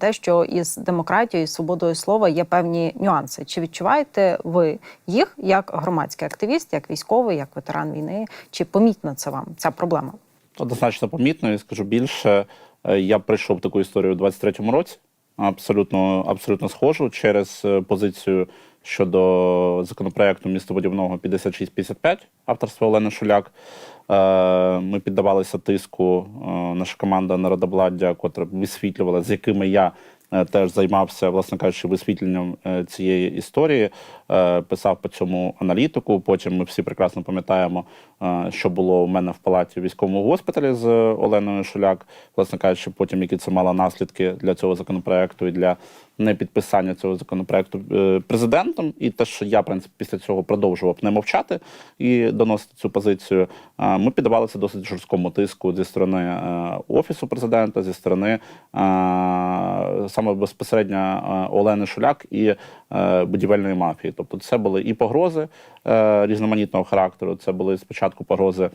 те, що із демократією і свободою слова є певні нюанси. Чи відчуваєте ви їх як громадський активіст, як військовий, як ветеран війни? Чи помітна це вам ця проблема? Однозначно помітно, і скажу більше. е, Я пройшов таку історію у 23-му році, абсолютно, абсолютно схожу через е, позицію щодо законопроекту містобудівного 5655 авторства Олени Шуляк. Е, Ми піддавалися тиску. е, Наша команда народовладдя, котра висвітлювала, з якими я е, теж займався, власне кажучи, висвітленням цієї історії. Писав по цьому аналітику. Потім ми всі прекрасно пам'ятаємо, що було у мене в палаті в військовому госпіталі з Оленою Шуляк. Власне кажучи, потім які це мало наслідки для цього законопроекту і для непідписання цього законопроекту е, президентом. І те, що я в принципі після цього продовжував не мовчати і доносити цю позицію. Ми піддавалися досить жорсткому тиску зі сторони е, офісу президента, зі сторони е, саме безпосередньо Олени Шуляк і будівельної мафії. Тобто, це були і погрози різноманітного характеру. Це були спочатку погрози,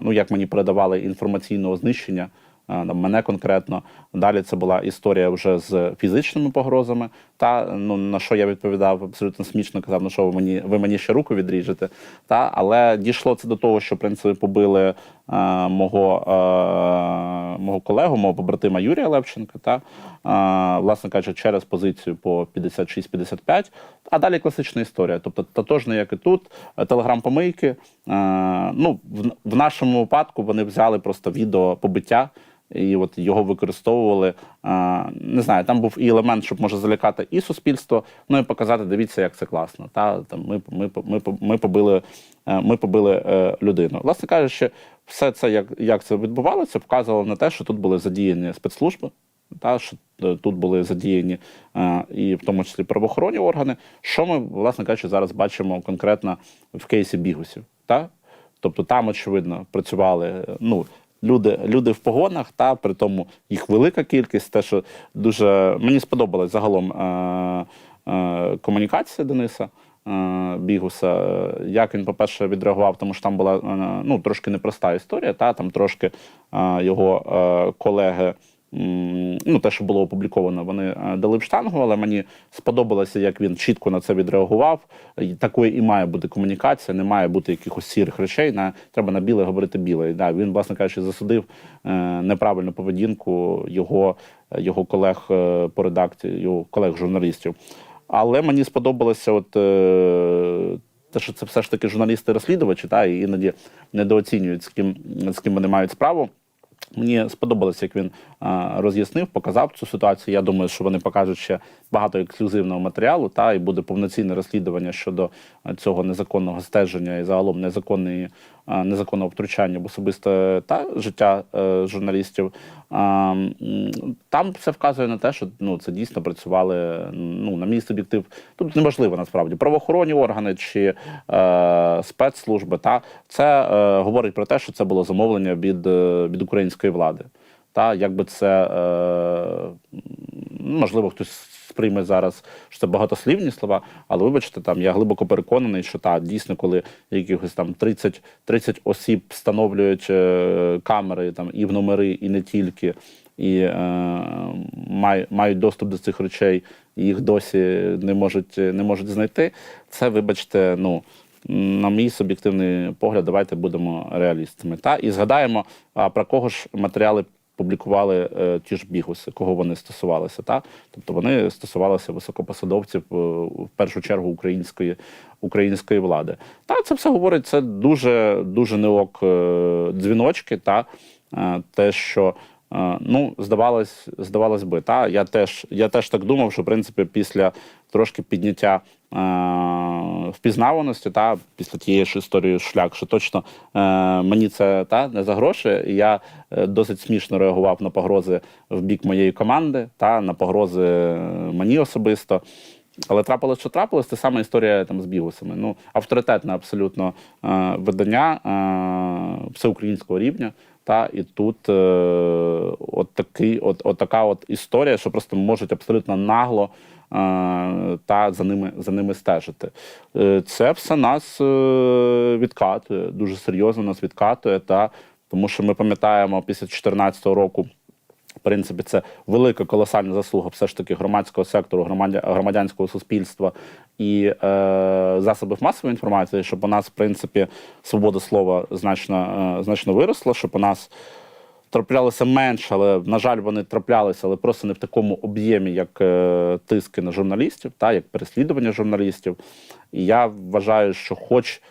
ну як мені передавали інформаційного знищення. Е, Мене конкретно далі це була історія вже з фізичними погрозами. Та ну на що я відповідав абсолютно смішно, казав, ну що ви мені ви мені ще руку відріжете. Та але дійшло це до того, що в принципі побили е, мого, е, мого колегу, мого побратима Юрія Левченка. Та е, власне кажучи, через позицію по 56-55. А далі класична історія. Тобто, тотожно, як і тут, е, телеграм-помийки. Е, ну, в, в нашому випадку вони взяли просто відео побиття. І от його використовували. Не знаю, там був і елемент, щоб може залякати і суспільство, ну і показати, дивіться, як це класно. Та там ми, ми, ми, ми побили, е, ми побили е, людину. Власне кажучи, все це, як, як це відбувалося, вказувало на те, що тут були задіяні спецслужби. Та що е, тут були задіяні і в тому числі правоохоронні органи. Що ми, власне кажучи, зараз бачимо конкретно в кейсі бігусів. Та? Тобто там, очевидно, працювали ну, люди, люди в погонах, та при тому їх велика кількість. Те, що дуже мені сподобалась загалом е, е, комунікація Дениса. е, Бігуса, як він, по-перше, відреагував, тому що там була е, ну, трошки непроста історія, та там трошки е, його колеги ну, те, що було опубліковано, вони е, дали в штангу, але мені сподобалося, як він чітко на це відреагував. Такою і має бути комунікація, не має бути якихось сірих речей. На треба на біле говорити біле. І, Да, він, власне кажучи, засудив е, неправильну поведінку його, його колег е, по редакції, його колег-журналістів. Але мені сподобалося, от е, те, що це все ж таки журналісти-розслідувачі, та і іноді недооцінюють, з ким, з ким вони мають справу. Мені сподобалося, як він роз'яснив, показав цю ситуацію. Я думаю, що вони покажуть ще багато ексклюзивного матеріалу, та і буде повноцінне розслідування щодо цього незаконного стеження і загалом незаконної незаконного втручання в особисте та життя е, журналістів. Там все вказує на те, що ну це дійсно працювали ну на мій суб'єктив. Тут неможливо насправді правоохоронні органи чи е, спецслужби. Та це е, говорить про те, що це було замовлення від, е, від української влади. Та якби це е, можливо хтось сприйме зараз, що це багатослівні слова, але вибачте, там я глибоко переконаний, що та дійсно, коли якихось там 30, 30 осіб встановлюють е, камери там і в номери, і не тільки, і е, май, мають доступ до цих речей, і їх досі не можуть, не можуть знайти. Це, вибачте, ну. На мій суб'єктивний погляд, давайте будемо реалістами. Та і згадаємо, а про кого ж матеріали публікували е, ті ж бігуси, кого вони стосувалися. Та? Тобто вони стосувалися високопосадовців е, в першу чергу української, української влади. Та це все говорить, це дуже дуже неок е, дзвіночки, та е, те, що. Ну, здавалось, здавалось би, та я теж я теж так думав, що в принципі після трошки підняття е, впізнаваності, та після тієї ж історії шлях, що точно е, мені це та не за гроші. І я е, досить смішно реагував на погрози в бік моєї команди, та на погрози е, мені особисто. Але трапилось, що трапилось, це саме історія там з бігусами. Ну, авторитетне абсолютно е, видання е, всеукраїнського рівня. Та і тут е, от такий, от, от така от історія, що просто можуть абсолютно нагло е, та за ними за ними стежити. Е, це все нас е, відкатує, дуже серйозно нас відкатує. Та тому що ми пам'ятаємо після 2014 року принципі, це велика колосальна заслуга все ж таки громадського сектору, громадянського суспільства і е, засобів масової інформації, щоб у нас, в принципі, свобода слова значно, е, значно виросла, щоб у нас траплялися менше, але на жаль, вони траплялися, але просто не в такому об'ємі, як е, тиски на журналістів, та як переслідування журналістів. І я вважаю, що, хоч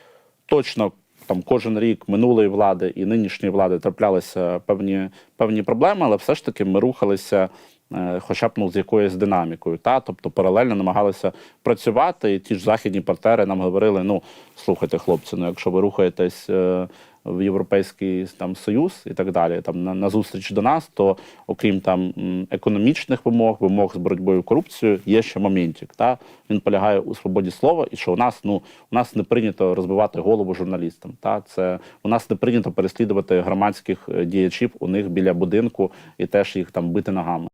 точно там кожен рік минулої влади і нинішньої влади траплялися певні, певні проблеми, але все ж таки ми рухалися. е, Хоча б ну, з якоюсь динамікою, та тобто паралельно намагалися працювати, і ті ж західні партнери нам говорили: ну слухайте, хлопці, ну якщо ви рухаєтесь е, в Європейський там Союз і так далі, там на, на зустріч до нас, то окрім там економічних вимог, вимог з боротьбою корупцією, є ще моментик. Та він полягає у свободі слова, і що у нас ну у нас не прийнято розбивати голову журналістам. Та це у нас не прийнято переслідувати громадських е, діячів у них біля будинку і теж їх там бити ногами.